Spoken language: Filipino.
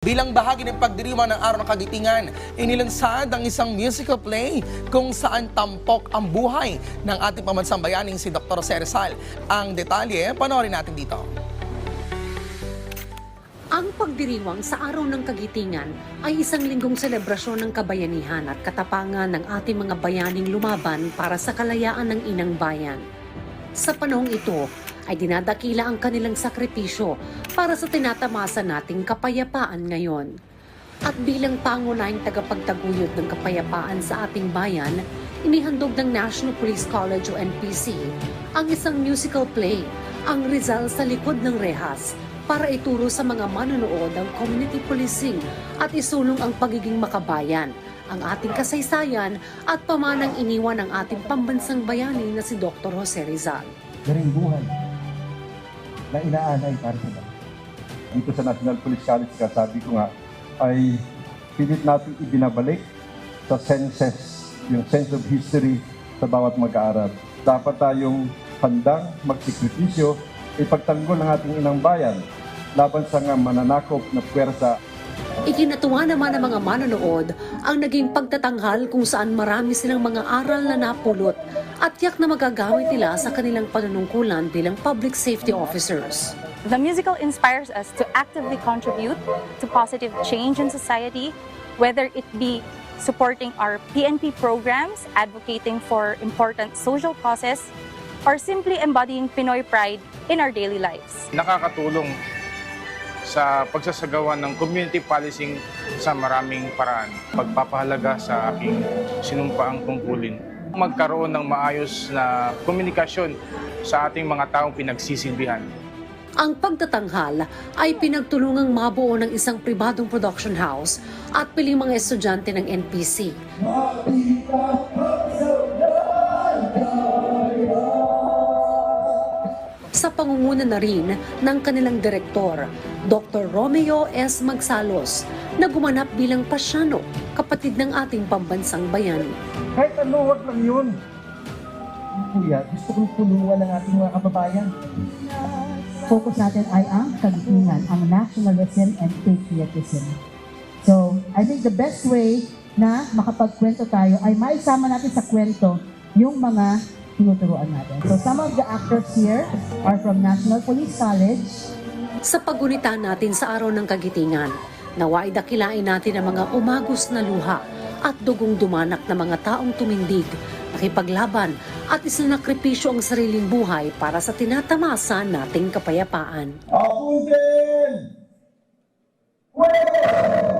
Bilang bahagi ng pagdiriwang ng Araw ng Kagitingan, inilansad ang isang musical play kung saan tampok ang buhay ng ating pamansang bayaning si Dr. Jose Rizal. Ang detalye, panoorin natin dito. Ang pagdiriwang sa Araw ng Kagitingan ay isang linggong selebrasyon ng kabayanihan at katapangan ng ating mga bayaning lumaban para sa kalayaan ng inang bayan. Sa panahong ito ay dinadakila ang kanilang sakripisyo para sa tinatamasa nating kapayapaan ngayon. At bilang pangunahing tagapagtaguyod ng kapayapaan sa ating bayan, inihandog ng National Police College o NPC ang isang musical play, ang Rizal sa likod ng rehas, para ituro sa mga manonood ang community policing at isulong ang pagiging makabayan, ang ating kasaysayan at pamanang iniwan ng ating pambansang bayani na si Dr. Jose Rizal. garing buhay na inaanay para sa lahat. Dito sa National Police College, sabi ko nga, ay pilit natin ibinabalik sa senses, yung sense of history sa bawat mag-aaral. Dapat tayong handang magsikripisyo, ipagtanggol ang ating inang bayan laban sa nga mananakop na puwersa Ikinatuwa naman ng mga manonood ang naging pagtatanghal kung saan marami silang mga aral na napulot at yak na magagamit nila sa kanilang panunungkulan bilang public safety officers. The musical inspires us to actively contribute to positive change in society, whether it be supporting our PNP programs, advocating for important social causes, or simply embodying Pinoy pride in our daily lives. nakakatulong sa pagsasagawa ng community policing sa maraming paraan. Pagpapahalaga sa aking sinumpaang tungkulin. Magkaroon ng maayos na komunikasyon sa ating mga taong pinagsisilbihan. Ang pagtatanghal ay pinagtulungang mabuo ng isang pribadong production house at piling mga estudyante ng NPC. Sa pangunguna na rin ng kanilang direktor, Dr. Romeo S. Magsalos, na gumanap bilang pasyano, kapatid ng ating pambansang bayani. Kahit ano, wag lang yun. Kuya, gusto kong tulungan ng ating mga kababayan. focus natin ay ang kagitingan, ang nationalism and patriotism. So, I think the best way na makapagkwento tayo ay maisama natin sa kwento yung mga tinuturuan natin. So, some of the actors here are from National Police College, Sa pagunita natin sa araw ng kagitingan, naway dakilain natin ang mga umagos na luha at dugong dumanak na mga taong tumindig, nakipaglaban at isinakripisyo ang sariling buhay para sa tinatamasa nating kapayapaan. Aputin! Just